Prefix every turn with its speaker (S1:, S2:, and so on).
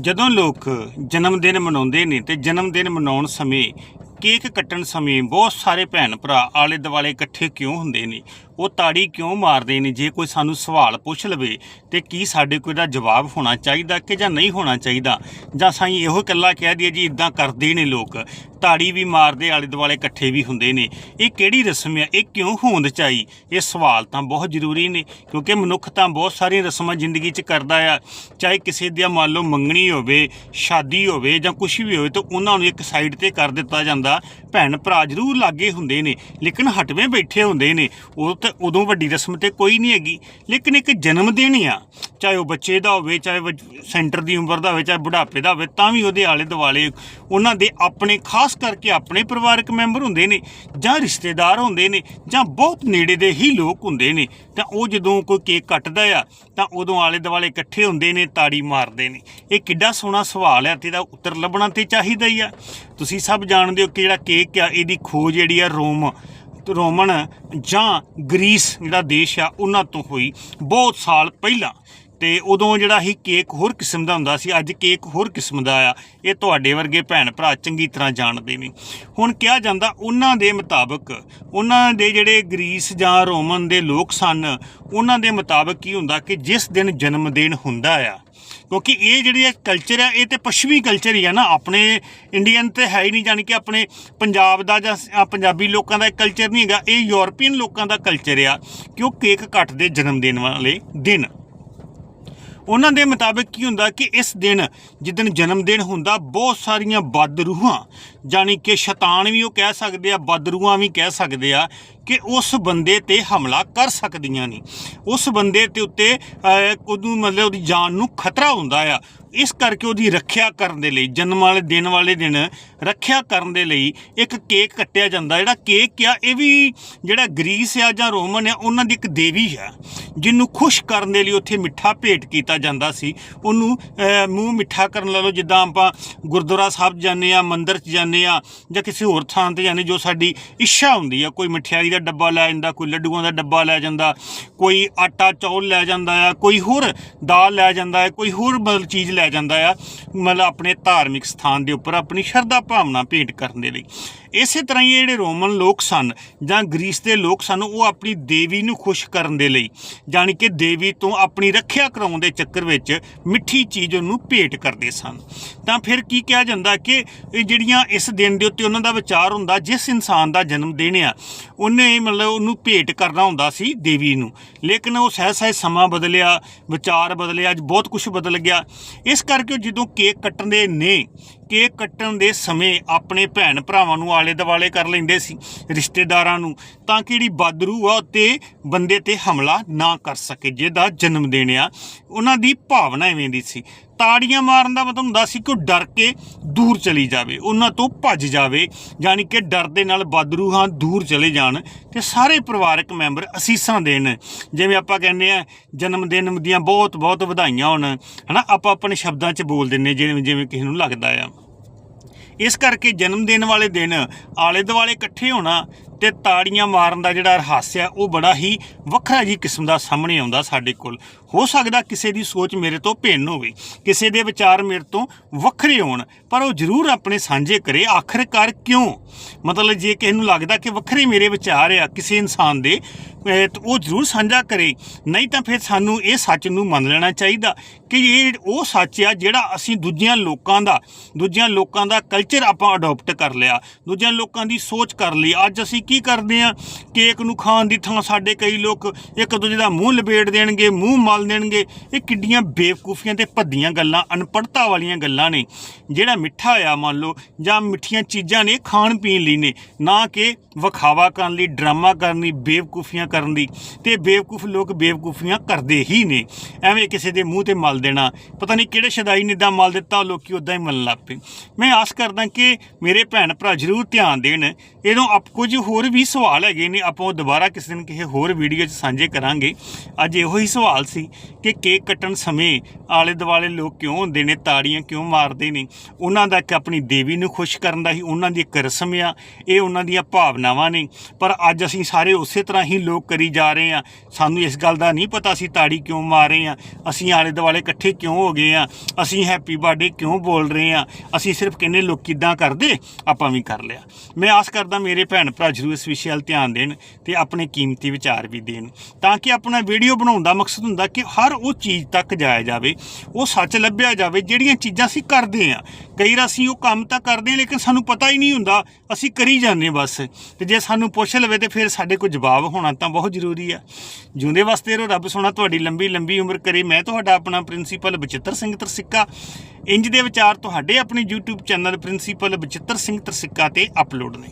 S1: ਜਦੋਂ ਲੋਕ ਜਨਮ ਦਿਨ ਮਨਾਉਂਦੇ ਨੇ ਤੇ ਜਨਮ ਦਿਨ ਮਨਾਉਣ ਸਮੇਂ ਕੇਕ ਕੱਟਣ ਸਮੇਂ ਬਹੁਤ ਸਾਰੇ ਭੈਣ ਭਰਾ ਆਲੇ ਦੁਆਲੇ ਇਕੱਠੇ ਕਿਉਂ ਹੁੰਦੇ ਨੇ? ਉਹ ਤਾੜੀ ਕਿਉਂ ਮਾਰਦੇ ਨੇ? ਜੇ ਕੋਈ ਸਾਨੂੰ ਸਵਾਲ ਪੁੱਛ ਲਵੇ, ਤੇ ਕੀ ਸਾਡੇ ਕੋਈ ਦਾ ਜਵਾਬ ਹੋਣਾ ਚਾਹੀਦਾ ਕਿ ਜਾਂ ਨਹੀਂ ਹੋਣਾ ਚਾਹੀਦਾ? ਜਾਂ ਸਾਈ ਇਹੋ ਇਕੱਲਾ ਕਹਿ ਦਈਏ ਜੀ ਇਦਾਂ ਕਰਦੇ ਨੇ ਲੋਕ। ਤਾੜੀ ਵੀ ਮਾਰਦੇ ਆਲੇ ਦੁਆਲੇ ਇਕੱਠੇ ਵੀ ਹੁੰਦੇ ਨੇ। ਇਹ ਕਿਹੜੀ ਰਸਮ ਹੈ ਇਹ ਕਿਉਂ ਹੋਂਦ ਚਾਈ? ਇਹ ਸਵਾਲ ਤਾਂ ਬਹੁਤ ਜ਼ਰੂਰੀ ਨੇ, ਕਿਉਂਕਿ ਮਨੁੱਖ ਤਾਂ ਬਹੁਤ ਸਾਰੀਆਂ ਰਸਮਾਂ ਜ਼ਿੰਦਗੀ 'ਚ ਕਰਦਾ ਆ। ਚਾਹੇ ਕਿਸੇ ਦੀ ਮੰਨ ਲਓ ਮੰਗਣੀ ਹੋਵੇ, ਸ਼ਾਦੀ ਹੋਵੇ ਜਾਂ ਕੁਝ ਵੀ ਹੋਵੇ, ਤਾਂ ਉਹਨਾਂ ਨੂੰ ਇੱਕ ਸਾਈਡ ਤੇ ਕਰ ਦਿੱਤਾ ਜਾਂਦਾ। ਭੈਣ ਭਰਾ ਜ਼ਰੂਰ ਲਾਗੇ ਹੁੰਦੇ ਨੇ, ਲੇਕਿਨ ਹਟਵੇਂ ਬੈਠੇ ਹੁੰਦੇ ਨੇ। ਉਹ ਤੇ ਉਦੋਂ ਵੱਡੀ ਰਸਮ ਤੇ ਕੋਈ ਨਹੀਂ ਹੈਗੀ। ਲੇਕਿਨ ਇੱਕ ਜਨਮ ਦਿਨ ਆ। ਚਾਹੇ ਉਹ ਬੱਚੇ ਦਾ ਹੋਵੇ, ਚਾਹੇ ਸੈਂਟਰ ਦੀ ਉਮਰ ਦਾ ਹੋਵੇ, ਚਾਹੇ ਬੁਢਾਪੇ ਦਾ ਹੋਵੇ, ਤਾਂ ਵੀ ਉਹਦੇ ਆਲੇ ਦੁਆਲੇ ਉਹਨਾਂ ਦੇ ਆਪਣੇ, ਖਾਸ ਕਰਕੇ ਆਪਣੇ ਪਰਿਵਾਰਕ ਮੈਂਬਰ ਹੁੰਦੇ ਨੇ, ਜਾਂ ਰਿਸ਼ਤੇਦਾਰ ਹੁੰਦੇ ਨੇ, ਜਾਂ ਬਹੁਤ ਨੇੜੇ ਦੇ ਹੀ ਲੋਕ ਹੁੰਦੇ ਨੇ। ਤਾਂ ਉਹ ਜਦੋਂ ਕੋਈ ਕੇਕ ਕੱਟਦਾ ਆ, ਤਾਂ ਉਦੋਂ ਆਲੇ ਦੁਆਲੇ ਇਕੱਠੇ ਹੁੰਦੇ ਨੇ, ਤਾੜੀ ਮਾਰਦੇ ਨੇ। ਇਹ ਕਿੱਡਾ ਸੋਹਣਾ ਸਵਾਲ ਹੈ ਤੇ ਇਹਦਾ ਉੱਤਰ ਲੱਭਣਾ ਤੇ ਚਾਹੀਦਾ ਹੀ ਆ। ਤੁਸੀਂ ਸਭ ਜਾਣਦੇ ਹੋ ਕਿ ਜਿਹੜਾ ਕੇਕ ਆ, ਇਹਦੀ ਖੋਜ ਜਿਹੜੀ ਆ ਰੋਮ ਰੋਮਨ ਜਾਂ ਗ੍ਰੀਸ ਜਿਹੜਾ ਦੇਸ਼ ਆ, ਉਹਨਾਂ ਤੋਂ ਹੋਈ ਬਹੁਤ ਸਾਲ ਪਹਿਲਾਂ। ਤੇ ਉਦੋਂ ਜਿਹੜਾ ਹੀ ਕੇਕ ਹੋਰ ਕਿਸਮ ਦਾ ਹੁੰਦਾ ਸੀ, ਅੱਜ ਕੇਕ ਹੋਰ ਕਿਸਮ ਦਾ ਆ। ਇਹ ਤੁਹਾਡੇ ਵਰਗੇ ਭੈਣ ਭਰਾ ਚੰਗੀ ਤਰ੍ਹਾਂ ਜਾਣਦੇ ਨੇ। ਹੁਣ ਕਿਹਾ ਜਾਂਦਾ, ਉਹਨਾਂ ਦੇ ਮੁਤਾਬਕ, ਉਹਨਾਂ ਦੇ ਜਿਹੜੇ ਗ੍ਰੀਸ ਜਾਂ ਰੋਮਨ ਦੇ ਲੋਕ ਸਨ, ਉਹਨਾਂ ਦੇ ਮੁਤਾਬਕ ਕੀ ਹੁੰਦਾ ਕਿ ਜਿਸ ਦਿਨ ਜਨਮ ਦਿਨ ਹੁੰਦਾ ਆ ਕਿਉਂਕਿ ਇਹ ਜਿਹੜੀ ਕਲਚਰ ਹੈ, ਇਹ ਤੇ ਪੱਛਮੀ ਕਲਚਰ ਹੀ ਹੈ ਨਾ। ਆਪਣੇ ਇੰਡੀਅਨ ਤੇ ਹੈ ਹੀ ਨਹੀਂ, ਜਾਣੀ ਕਿ ਆਪਣੇ ਪੰਜਾਬ ਦਾ ਜਾਂ ਪੰਜਾਬੀ ਲੋਕਾਂ ਦਾ ਕਲਚਰ ਨਹੀਂ ਹੈਗਾ। ਇਹ ਯੂਰਪੀਅਨ ਲੋਕਾਂ ਦਾ ਕਲਚਰ ਆ, ਕਿ ਉਹ ਕੇਕ ਕੱਟਦੇ ਜਨਮ ਦਿਨ ਵਾਲੇ ਦਿਨ। ਉਹਨਾਂ ਦੇ ਮੁਤਾਬਕ ਕੀ ਹੁੰਦਾ ਕਿ ਇਸ ਦਿਨ ਜਿੱਦਣ ਜਨਮ ਦਿਨ ਹੁੰਦਾ, ਬਹੁਤ ਸਾਰੀਆਂ ਬਦਰੂਹਾਂ, ਜਾਣੀ ਕਿ ਸ਼ੈਤਾਨ ਵੀ ਉਹ ਕਹਿ ਸਕਦੇ ਆ ਬਦਰੂਹਾਂ ਵੀ ਕਹਿ ਸਕਦੇ ਆ ਕਿ ਉਸ ਬੰਦੇ ਤੇ ਹਮਲਾ ਕਰ ਸਕਦੀਆਂ ਨੇ। ਉਸ ਬੰਦੇ ਤੇ ਉੱਤੇ ਉਹਨੂੰ ਮਤਲਬ ਉਹਦੀ ਜਾਨ ਨੂੰ ਖਤਰਾ ਹੁੰਦਾ ਆ। ਇਸ ਕਰਕੇ ਉਹਦੀ ਰੱਖਿਆ ਕਰਨ ਦੇ ਲਈ, ਜਨਮ ਵਾਲੇ ਦਿਨ ਵਾਲੇ ਦਿਨ ਰੱਖਿਆ ਕਰਨ ਦੇ ਲਈ ਇੱਕ ਕੇਕ ਕੱਟਿਆ ਜਾਂਦਾ। ਜਿਹੜਾ ਕੇਕ ਆ, ਇਹ ਵੀ ਜਿਹੜਾ ਗ੍ਰੀਸ ਆ ਜਾਂ ਰੋਮਨ ਆ, ਉਹਨਾਂ ਦੀ ਇੱਕ ਦੇਵੀ ਆ ਜਿਹਨੂੰ ਖੁਸ਼ ਕਰਨ ਦੇ ਲਈ ਉੱਥੇ ਮਿੱਠਾ ਭੇਟ ਕੀਤਾ ਜਾਂਦਾ ਸੀ। ਉਹਨੂੰ ਮੂੰਹ ਮਿੱਠਾ ਕਰਨ ਲਾ ਲਓ, ਜਿੱਦਾਂ ਆਪਾਂ ਗੁਰਦੁਆਰਾ ਸਾਹਿਬ ਜਾਂਦੇ ਆ, ਮੰਦਿਰ 'ਚ ਜਾਂਦੇ ਆ ਜਾਂ ਕਿਸੇ ਹੋਰ ਥਾਂ ਤੇ ਜਾਂਦੇ ਜੋ ਸਾਡੀ ਇੱਛਾ ਹੁੰਦੀ ਆ, ਕੋਈ ਮਠਿਆਈ ਦਾ ਡੱਬਾ ਲੈ ਜਾਂਦਾ, ਕੋਈ ਲੱਡੂਆਂ ਦਾ ਡੱਬਾ ਲੈ ਜਾਂਦਾ, ਕੋਈ ਆਟਾ ਚੌਲ ਲੈ ਜਾਂਦਾ ਆ, ਕੋਈ ਹੋਰ ਦਾਲ ਲੈ ਜਾਂਦਾ ਹੈ ਕੋਈ ਹੋਰ ਮਤਲਬ ਚੀਜ਼ ਲੈ ਜਾਂਦਾ ਆ, ਮਤਲਬ ਆਪਣੇ ਧਾਰਮਿਕ ਸਥਾਨ ਦੇ ਉੱਪਰ ਆਪਣੀ ਸ਼ਰਧਾ ਭਾਵਨਾ ਭੇਟ ਕਰਨ ਦੇ ਲਈ। ਇਸੇ ਤਰ੍ਹਾਂ ਹੀ ਜਿਹੜੇ ਰੋਮਨ ਲੋਕ ਸਨ ਜਾਂ ਗ੍ਰੀਸ ਦੇ ਲੋਕ ਸਨ, ਉਹ ਆਪਣੀ ਦੇਵੀ ਨੂੰ ਖੁਸ਼ ਕਰਨ ਦੇ ਲਈ, ਜਾਣੀ ਕਿ ਦੇਵੀ ਤੋਂ ਆਪਣੀ ਰੱਖਿਆ ਕਰਾਉਣ ਦੇ ਚੱਕਰ ਵਿੱਚ ਮਿੱਠੀ ਚੀਜ਼ ਉਹਨੂੰ ਭੇਟ ਕਰਦੇ ਸਨ। ਤਾਂ ਫਿਰ ਕੀ ਕਿਹਾ ਜਾਂਦਾ ਕਿ ਇਹ ਜਿਹੜੀਆਂ ਇਸ ਦਿਨ ਦੇ ਉੱਤੇ ਉਹਨਾਂ ਦਾ ਵਿਚਾਰ ਹੁੰਦਾ, ਜਿਸ ਇਨਸਾਨ ਦਾ ਜਨਮ ਦਿਨ ਆ, ਉਹਨੇ ਮਤਲਬ ਉਹਨੂੰ ਭੇਟ ਕਰਨਾ ਹੁੰਦਾ ਸੀ ਦੇਵੀ ਨੂੰ। ਲੇਕਿਨ ਉਹ ਸਹਿ ਸਹਿ ਸਮਾਂ ਬਦਲਿਆ, ਵਿਚਾਰ ਬਦਲਿਆ, ਅੱਜ ਬਹੁਤ ਕੁਝ ਬਦਲ ਗਿਆ। ਇਸ ਕਰਕੇ ਉਹ ਜਦੋਂ ਕੇਕ ਕੱਟਣ ਦੇ ਨੇ ਕੇਕ ਕੱਟਣ ਦੇ ਸਮੇਂ ਆਪਣੇ ਭੈਣ ਭਰਾਵਾਂ ਨੂੰ ਆਲੇ ਦੁਆਲੇ ਕਰ ਲੈਂਦੇ ਸੀ, ਰਿਸ਼ਤੇਦਾਰਾਂ ਨੂੰ। ਤਾਂ ਕਿ ਜਿਹੜੀ ਬਦਰੂ ਆ ਤੇ ਬੰਦੇ ਤੇ ਹਮਲਾ ਨਾ ਕਰ ਸਕੇ, ਜਿਹਦਾ ਜਨਮ ਦਿਨ ਆ। ਉਹਨਾਂ ਦੀ ਭਾਵਨਾ ਐਵੇਂ ਦੀ ਸੀ, ਤਾੜੀਆਂ ਮਾਰਨ ਦਾ ਮਤਲਬ ਹੁੰਦਾ ਸੀ ਕਿ ਉਹ ਡਰ ਕੇ ਦੂਰ ਚਲੀ ਜਾਵੇ, ਉਹਨਾਂ ਤੋਂ ਭੱਜ ਜਾਵੇ, ਯਾਨੀ ਕਿ ਡਰ ਦੇ ਨਾਲ ਬਦਰੂਹਾਂ ਦੂਰ ਚਲੇ ਜਾਣ ਤੇ ਸਾਰੇ ਪਰਿਵਾਰਕ ਮੈਂਬਰ ਅਸੀਸਾਂ ਦੇਣ। ਜਿਵੇਂ ਆਪਾਂ ਕਹਿੰਦੇ ਆ, ਜਨਮ ਦਿਨ ਦੀਆਂ ਬਹੁਤ ਬਹੁਤ ਵਧਾਈਆਂ ਹੋਣ, ਹਨਾ? ਆਪਾਂ ਆਪਣੇ ਸ਼ਬਦਾਂ 'ਚ ਬੋਲ ਦਿੰਨੇ ਜਿਵੇਂ ਜਿਵੇਂ ਕਿਸੇ ਨੂੰ ਲੱਗਦਾ ਆ। ਇਸ ਕਰਕੇ ਜਨਮ ਦਿਨ ਵਾਲੇ ਦਿਨ ਆਲੇ ਦੁਆਲੇ ਇਕੱਠੇ ਹੋਣਾ ਤੇ ਤਾੜੀਆਂ ਮਾਰਨ ਦਾ ਜਿਹੜਾ ਰਹੱਸ ਆ ਉਹ ਬੜਾ ਹੀ ਵੱਖਰਾ ਜੀ ਕਿਸਮ ਦਾ ਸਾਹਮਣੇ ਆਉਂਦਾ ਸਾਡੇ ਕੋਲ। ਹੋ ਸਕਦਾ ਕਿਸੇ ਦੀ ਸੋਚ ਮੇਰੇ ਤੋਂ ਭਿੰਨ ਹੋਵੇ, ਕਿਸੇ ਦੇ ਵਿਚਾਰ ਮੇਰੇ ਤੋਂ ਵੱਖਰੇ ਹੋਣ, ਪਰ ਉਹ ਜ਼ਰੂਰ ਆਪਣੇ ਸਾਂਝੇ ਕਰੇ, ਆਖਰਕਾਰ ਕਿਉਂ? ਮਤਲਬ ਜੇ ਕਿਸੇ ਨੂੰ ਲੱਗਦਾ ਕਿ ਵੱਖਰੇ ਮੇਰੇ ਵਿਚਾਰ ਆ ਕਿਸੇ ਇਨਸਾਨ ਦੇ ਉਹ ਜ਼ਰੂਰ ਸਾਂਝਾ ਕਰੇ। ਨਹੀਂ ਤਾਂ ਫਿਰ ਸਾਨੂੰ ਇਹ ਸੱਚ ਨੂੰ ਮੰਨ ਲੈਣਾ ਚਾਹੀਦਾ ਕਿ ਇਹ ਉਹ ਸੱਚ ਆ ਜਿਹੜਾ ਅਸੀਂ ਦੂਜਿਆਂ ਲੋਕਾਂ ਦਾ, ਦੂਜਿਆਂ ਲੋਕਾਂ ਦਾ ਕਲਚਰ ਆਪਾਂ ਅਡਾਪਟ ਕਰ ਲਿਆ, ਦੂਜਿਆਂ ਲੋਕਾਂ ਦੀ ਸੋਚ ਕਰ ਲਈ। ਅੱਜ ਅਸੀਂ ਕੀ ਕਰਦੇ ਆ ਕੇਕ ਨੂੰ ਖਾਣ ਦੀ ਥਾਂ ਸਾਡੇ ਕਈ ਲੋਕ ਇੱਕ ਦੂਜੇ ਦਾ ਮੂੰਹ ਲਪੇਟ ਦੇਣਗੇ, ਮੂੰਹ ਮਲ ਦੇਣਗੇ। ਇਹ ਕਿੱਡੀਆਂ ਬੇਵਕੂਫੀਆਂ ਤੇ ਭੱਦੀਆਂ ਗੱਲਾਂ, ਅਨਪੜ੍ਹਤਾ ਵਾਲੀਆਂ ਗੱਲਾਂ ਨੇ। ਜਿਹੜਾ ਮਿੱਠਾ ਆ ਮੰਨ ਲਓ, ਜਾਂ ਮਿੱਠੀਆਂ ਚੀਜ਼ਾਂ ਨੇ ਖਾਣ ਪੀਣ ਲਈ ਨੇ। ਨਾ ਕਿ ਵਿਖਾਵਾ ਕਰਨ ਲਈ, ਡਰਾਮਾ ਕਰਨ ਲਈ, ਬੇਵਕੂਫੀਆਂ ਕਰਨ ਦੀ ਤੇ ਬੇਵਕੂਫ ਲੋਕ ਬੇਵਕੂਫੀਆਂ ਕਰਦੇ ਹੀ ਨੇ। ਐਵੇਂ ਕਿਸੇ ਦੇ ਮੂੰਹ ਤੇ ਮਲ ਦੇਣਾ। ਪਤਾ ਨਹੀਂ ਕਿਹੜੇ ਸ਼ਦਾਈ ਨੇ ਇਦਾਂ ਮਲ ਦਿੱਤਾ ਉਹ ਲੋਕੀ ਉਦਾਂ ਹੀ ਮਲਣ ਲੱਗ ਪਏ। ਮੈਂ ਆਸ ਕਰਦਾ ਕਿ ਮੇਰੇ ਭੈਣ ਭਰਾ ਜ਼ਰੂਰ ਧਿਆਨ ਦੇਣ। ਇਹਦੋਂ ਆਪ ਕੁਝ ਹੋਰ ਵੀ ਸਵਾਲ ਹੈਗੇ ਨੇ, ਆਪਾਂ ਉਹ ਦੁਬਾਰਾ ਕਿਸੇ ਦਿਨ ਕਿਸੇ ਹੋਰ ਵੀਡੀਓ 'ਚ ਸਾਂਝੇ ਕਰਾਂਗੇ। ਅੱਜ ਇਹੋ ਹੀ ਸਵਾਲ ਸੀ ਕਿ ਕੇਕ ਕੱਟਣ ਸਮੇਂ ਆਲੇ ਦੁਆਲੇ ਲੋਕ ਕਿਉਂ ਹੁੰਦੇ ਨੇ, ਤਾੜੀਆਂ ਕਿਉਂ ਮਾਰਦੇ ਨੇ? ਉਹਨਾਂ ਦਾ ਇੱਕ ਆਪਣੀ ਦੇਵੀ ਨੂੰ ਖੁਸ਼ ਕਰਨ ਦਾ ਹੀ ਉਹਨਾਂ ਦੀ ਇੱਕ ਰਸਮ ਆ, ਇਹ ਉਹਨਾਂ ਦੀਆਂ ਭਾਵਨਾਵਾਂ ਨੇ। ਪਰ ਅੱਜ ਅਸੀਂ ਸਾਰੇ ਉਸੇ ਤਰ੍ਹਾਂ ਹੀ ਲੋਕ ਕਰੀ ਜਾ ਰਹੇ ਆ। ਸਾਨੂੰ ਇਸ ਗੱਲ ਦਾ ਨਹੀਂ ਪਤਾ ਅਸੀਂ ਤਾੜੀ ਕਿਉਂ ਮਾਰ ਰਹੇ ਆ, ਅਸੀਂ ਆਲੇ ਦੁਆਲੇ ਇਕੱਠੇ ਕਿਉਂ ਹੋ ਗਏ ਆ, ਅਸੀਂ ਹੈਪੀ ਬਰਥਡੇ ਕਿਉਂ ਬੋਲ ਰਹੇ ਆ, ਅਸੀਂ ਸਿਰਫ ਕਹਿੰਦੇ ਲੋਕ ਕਿਦਾਂ ਕਰਦੇ, ਆਪਾਂ ਵੀ ਕਰ ਲਿਆ। ਮੈਂ ਆਸ ਕਰਦਾ ਮੇਰੇ ਭੈਣ ਭਰਾ ਜ਼ਰੂਰ ਇਸ ਵਿਸ਼ੇ ਵੱਲ ਧਿਆਨ ਦੇਣ ਤੇ ਆਪਣੇ ਕੀਮਤੀ ਵਿਚਾਰ ਵੀ ਦੇਣ, ਤਾਂ ਕਿ ਆਪਣਾ ਵੀਡੀਓ ਬਣਾਉਣ ਦਾ ਮਕਸਦ ਹੁੰਦਾ ਕਿ ਹਰ ਉਹ ਚੀਜ਼ ਤੱਕ ਜਾਇਆ ਜਾਵੇ, ਉਹ ਸੱਚ ਲੱਭਿਆ ਜਾਵੇ, ਜਿਹੜੀਆਂ ਚੀਜ਼ਾਂ ਅਸੀਂ ਕਰਦੇ ਆ ਕਈ ਵਾਰ ਅਸੀਂ ਉਹ ਕੰਮ ਤਾਂ ਕਰਦੇ ਆ ਲੇਕਿਨ ਸਾਨੂੰ ਪਤਾ ਹੀ ਨਹੀਂ ਹੁੰਦਾ, ਅਸੀਂ ਕਰੀ ਜਾਂਦੇ ਬਸ। ਤੇ ਜੇ ਸਾਨੂੰ ਪੁੱਛ ਲਵੇ ਤੇ ਫਿਰ ਸਾਡੇ ਕੋਲ ਜਵਾਬ ਹੋਣਾ ਤਾਂ ਬਹੁਤ ਜ਼ਰੂਰੀ ਆ। ਜਿਉਂਦੇ ਵਾਸਤੇ ਰਹੋ ਰੱਬ ਸੋਹਣਾ ਤੁਹਾਡੀ ਲੰਬੀ ਲੰਬੀ ਉਮਰ ਕਰੇ, ਮੈਂ ਤੁਹਾਡਾ ਆਪਣਾ ਪ੍ਰਿੰਸੀਪਲ ਬਚਿੱਤਰ ਸਿੰਘ ਤਰਸਿੱਕਾ। ਇੰਜ ਦੇ ਵਿਚਾਰ ਤੁਹਾਡੇ ਆਪਣੇ YouTube channel principal Bachittar Singh Tarsikka ਤੇ ਅਪਲੋਡ ਨੇ।